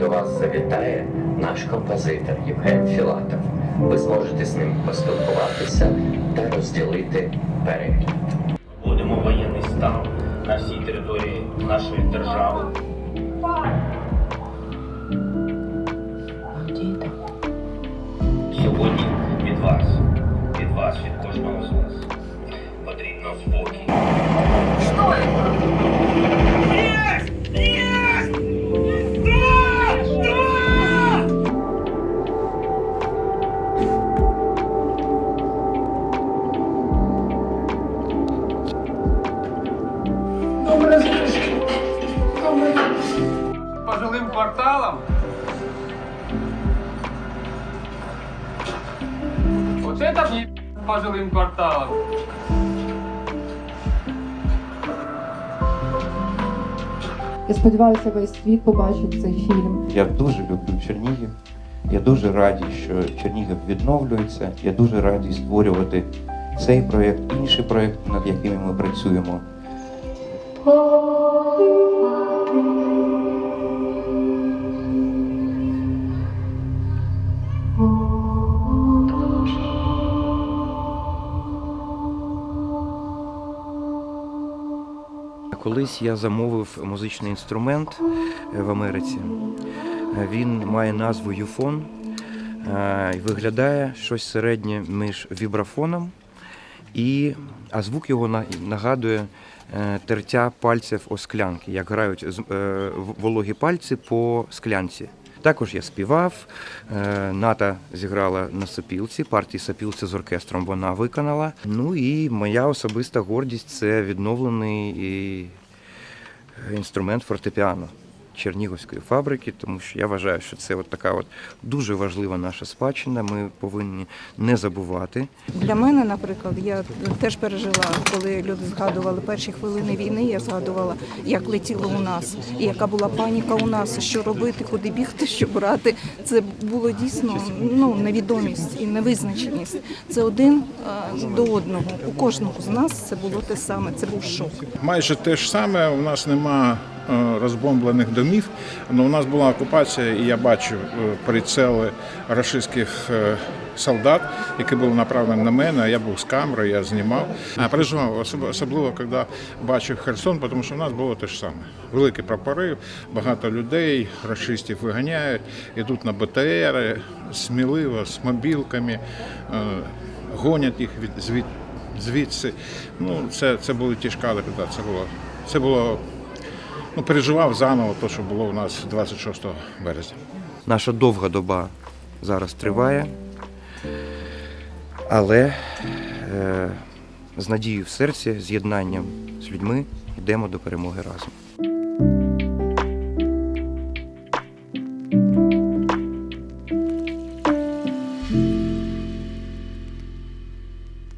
вас завітає наш композитор Євген Філатов. Ви зможете з ним поспілкуватися та розділити перегляд. Вводимо воєнний стан на всій території нашої держави. Сьогодні від вас, від вас, від кожного з вас потрібно спокій. по жилым кварталам. Вот это мне по жилым кварталам. Я сподіваюся, весь світ побачить цей фільм. Я дуже люблю Чернігів. Я дуже радий, що Чернігів відновлюється. Я дуже радий створювати цей проєкт, інші проєкти, над якими ми працюємо. Колись я замовив музичний інструмент е, в Америці. Е, Він має назву Юфон е, і виглядає щось середнє між вібрафоном, і, а звук його нагадує тертя пальців о склянки, як грають вологі пальці по склянці. Також я співав. е, Ната зіграла на сопілці, партії сопілці з оркестром вона виконала. Ну і моя особиста гордість це відновлений інструмент фортепіано Чернігівської фабрики, тому що я вважаю, що це от така от дуже важлива наша спадщина. Ми повинні не забувати. Для мене, наприклад, я теж пережила, коли люди згадували перші хвилини війни. Я згадувала, як летіло у нас, і яка була паніка у нас, що робити, куди бігти, що брати. Це було дійсно ну невідомість і невизначеність. Це один е, до одного. У кожного з нас це було те саме. Це був шок. Майже те ж саме. У нас нема е, розбомблених домів. але у нас була окупація, і я бачив е, прицели рашистських е, солдат, які були направлені на мене. Я був з камерою, я знімав. А переживав особ- особливо, коли бачив Херсон, тому що в нас було те ж саме. Великі прапори, багато людей, рашистів виганяють, ідуть на БТР, сміливо з мобілками, е, гонять їх від звід звідси. Ну, це, це були ті шкали, це було. Це було. Ну, переживав заново те, що було у нас 26 березня. Наша довга доба зараз триває, але е, з надією в серці, з з людьми йдемо до перемоги разом.